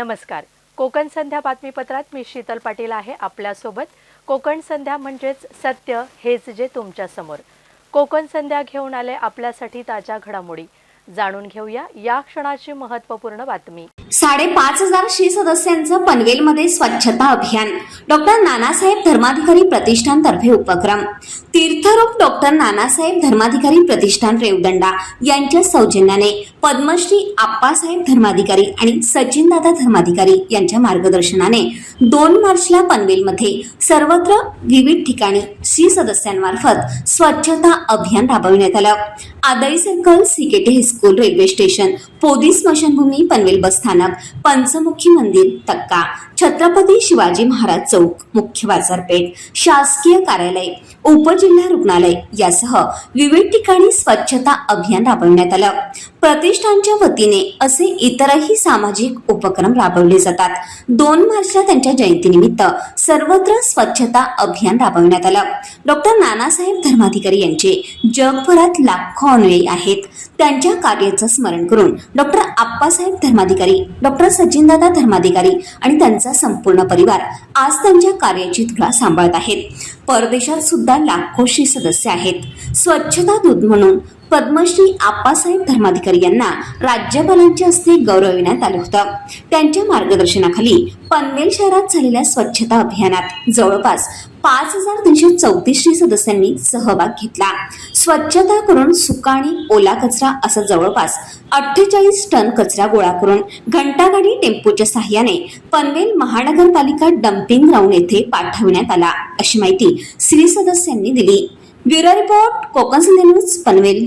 नमस्कार. कोकण संध्या बातमीपत्रात मी शीतल पाटील आहे आपल्यासोबत. कोकण संध्या म्हणजेच सत्य हेच जे तुमच्यासमोर. कोकण संध्या घेऊन आले आपल्यासाठी ताज्या घडामोडी. जाणून घेऊया या क्षणाची महत्त्वपूर्ण बातमी. साडेपाच हजार श्री सदस्यांचं पनवेलमध्ये स्वच्छता अभियान. डॉक्टर नानासाहेब धर्माधिकारी प्रतिष्ठानतर्फे उपक्रम. तीर्थरूप डॉक्टर नानासाहेब धर्माधिकारी प्रतिष्ठान रेवदंडा यांच्या सौजन्याने पद्मश्री आप्पासाहेब धर्माधिकारी आणि सचिनदादा धर्माधिकारी यांच्या मार्गदर्शनाने दोन मार्चला पनवेलमध्ये सर्वत्र विविध ठिकाणी श्री सदस्यांमार्फत स्वच्छता अभियान राबविण्यात आलं. Adai circle C K T high school railway station Podi स्मशानभूमी पनवेल बस स्थानक पंचमुखी मंदिर तक्का छत्रपती शिवाजी महाराज चौक मुख्य बाजारपेठ शासकीय कार्यालय उपजिल्हा रुग्णालय यासह विविध ठिकाणी स्वच्छता अभियान राबवण्यात आलं. प्रतिष्ठानच्या वतीने असे इतरही सामाजिक उपक्रम राबवले जातात. दोन मार्चला त्यांच्या जयंतीनिमित्त सर्वत्र स्वच्छता अभियान राबवण्यात आलं. डॉक्टर नानासाहेब धर्माधिकारी यांचे जगभरात लाखो अनुयायी आहेत. त्यांच्या कार्याचं स्मरण करून डॉक्टर आप्पासाहेब धर्माधिकारी डॉक्टर सचिनदादा धर्माधिकारी आणि त्यांचा संपूर्ण परिवार आज त्यांच्या कार्याची धुरा सांभाळत आहेत. परदेशात सुद्धा लाखोशी सदस्य आहेत. स्वच्छता दूत म्हणून पद्मश्री आप्पासाहेब धर्माधिकारी यांना राज्यपालांच्या हस्ते गौरविण्यात आलं होतं. त्यांच्या मार्गदर्शनाखाली पनवेल शहरात झालेल्या स्वच्छता अभियानात जवळपास पाच हजार तीनशे चौतीसशे सदस्यांनी सहभाग घेतला. स्वच्छता करून सुका आणि ओला कचरा असा जवळपास अठ्ठेचाळीस टन कचरा गोळा करून घंटागाडी टेम्पोच्या सहाय्याने पनवेल महानगरपालिका डम्पिंग ग्राउंड येथे पाठविण्यात आला अशी माहिती श्री सदस्यांनी दिली. Bureau report Konkan news Panvel.